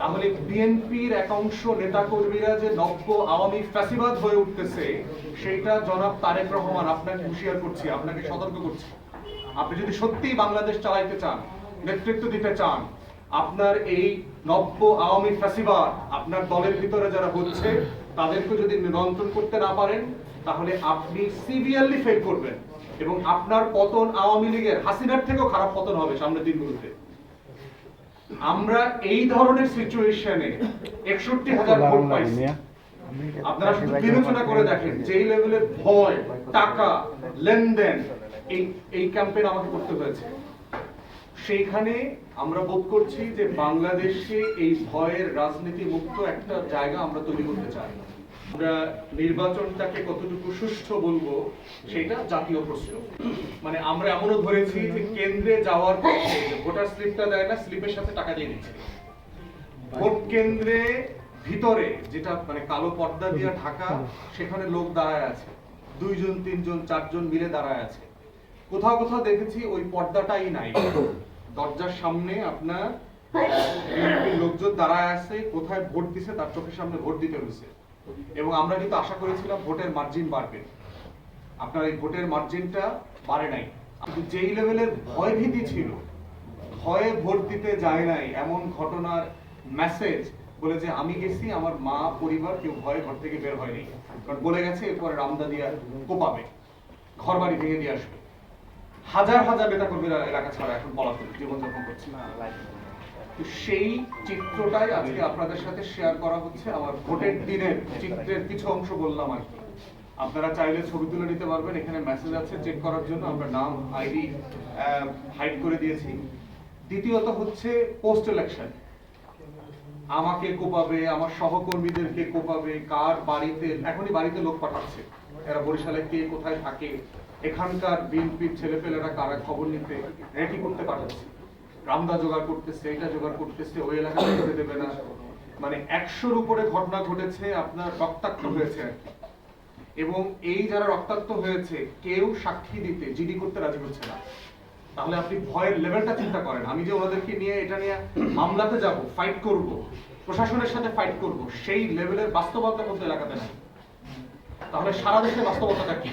তাহলে বিএনপির একাংশ নেতাকর্মীরা যে নব্য আওয়ামী ফ্যাসিবাদ হয়ে উঠতেছে, সেইটা জনাব তারেক রহমান আপনাকে হুঁশিয়ার করছি, আপনাকে সতর্ক করছি। আপনি যদি সত্যিই বাংলাদেশ চালাইতে চান, নেতৃত্ব দিতে চান, আপনার এই নব্য আওয়ামী ফ্যাসিবাদ আপনার দলের ভিতরে যারা হচ্ছে, তাদেরকে যদি নিয়ন্ত্রণ করতে না পারেন, তাহলে আপনি সিভিয়ারলি ফেল করবেন এবং আপনার পতন আওয়ামী লীগের হাসিনার থেকেও খারাপ পতন হবে সামনের দিনগুলোতে। আমরা এই ধরনের সিচুয়েশনে একষট্টি হাজার ভোট পাইছি। আপনারা শুধু বিবেচনা করে দেখেন যেই লেভেলের ভয় টাকা লেনদেন এই এই ক্যাম্পেইন আমাকে করতে হয়েছে। সেইখানে আমরা বোধ করছি যে বাংলাদেশে এই ভয়ের রাজনীতি মুক্ত একটা জায়গা আমরা তৈরি করতে চাই। আমরা নির্বাচনটাকে কতটুকু সুষ্ঠু বলব সেটা জাতীয় প্রশ্ন। মানে আমরা এমনও ধরেছি যে কেন্দ্রে যাওয়ার পথে ভোটার স্লিপটা দেয় না, স্লিপের সাথে টাকা দিয়ে দিচ্ছে। ভোট কেন্দ্রে ভিতরে যেটা মানে কালো পর্দা দিয়ে ঢাকা, সেখানে লোক দাঁড়ায় আছে। দুইজন, তিনজন, চারজন মিলে দাঁড়ায় আছে। কোথাও কোথাও দেখেছি ওই পর্দাটাই নাই। দরজার সামনে আপনার লোকজন দাঁড়ায় আছে, কোথায় ভোট দিছে তার চোখের সামনে ভোট দিতে হয়েছে এবং আমরা কিন্তু আশা করেছিলাম ভোটের মার্জিন বাড়বে। আপনার এই ভোটের মার্জিনটা বাড়ে নাই। কিন্তু যেই লেভেলের ভয় ভীতি ছিল, ভয়ে ভোট দিতে যায় নাই এমন ঘটনার মেসেজ বলে যে আমি গেছি, আমার মা, পরিবার কেউ ভয়ে ঘর থেকে বের হয়নি। কারণ বলে গেছে, এরপরে রামদা দিয়া কোপাবে ঘর বাড়ি ভেঙে দিয়ে আসবে। হাজার হাজার নেতা কর্মীরা এলাকা ছাড়া এখন পলাতক জীবনযাপন করছে। তো সেই চিত্রটাই আজকে আপনাদের সাথে শেয়ার করা হচ্ছে। আমার ভোটের দিনের চিত্রের কিছু অংশ বললাম আর কি। আপনারা চাইলে ছবি তুলে নিতে পারবেন। এখানে মেসেজ আছে চেক করার জন্য। আমরা নাম আইডি হাইড করে দিয়েছি। দ্বিতীয়ত হচ্ছে পোস্ট ইলেকশন আমাকে কোপাবে, আমার সহকর্মীদেরকে কোপাবে, কার বাড়িতে, এখনই বাড়িতে লোক পাঠাচ্ছে। এরা বরিশালে কে, কোথায় থাকে, এখানকার বিএনপির ছেলেপেলেরা কারা খবর নিতে রেডি করতে পাঠাচ্ছে। রামদা জোগাড় করতেছে এটা জোগাড় করতেছে, ওই এলাকা যেতে দেবে না। মানে একশোর উপরে ঘটনা ঘটেছে, আপনার রক্তাক্ত হয়েছে এবং এই যারা রক্তাক্ত হয়েছে, কেউ সাক্ষী দিতে, জিডি করতে রাজি হচ্ছে না। তাহলে আপনি ভয়ের লেভেলটা চিন্তা করেন। আমি যে ওনাদেরকে নিয়ে এটা নিয়ে মামলাতে যাব ফাইট করব, প্রশাসনের সাথে ফাইট করব, সেই লেভেলের বাস্তবতা মধ্যে এলাকাতে নাই। তাহলে সারা দেশের বাস্তবতাটা কি?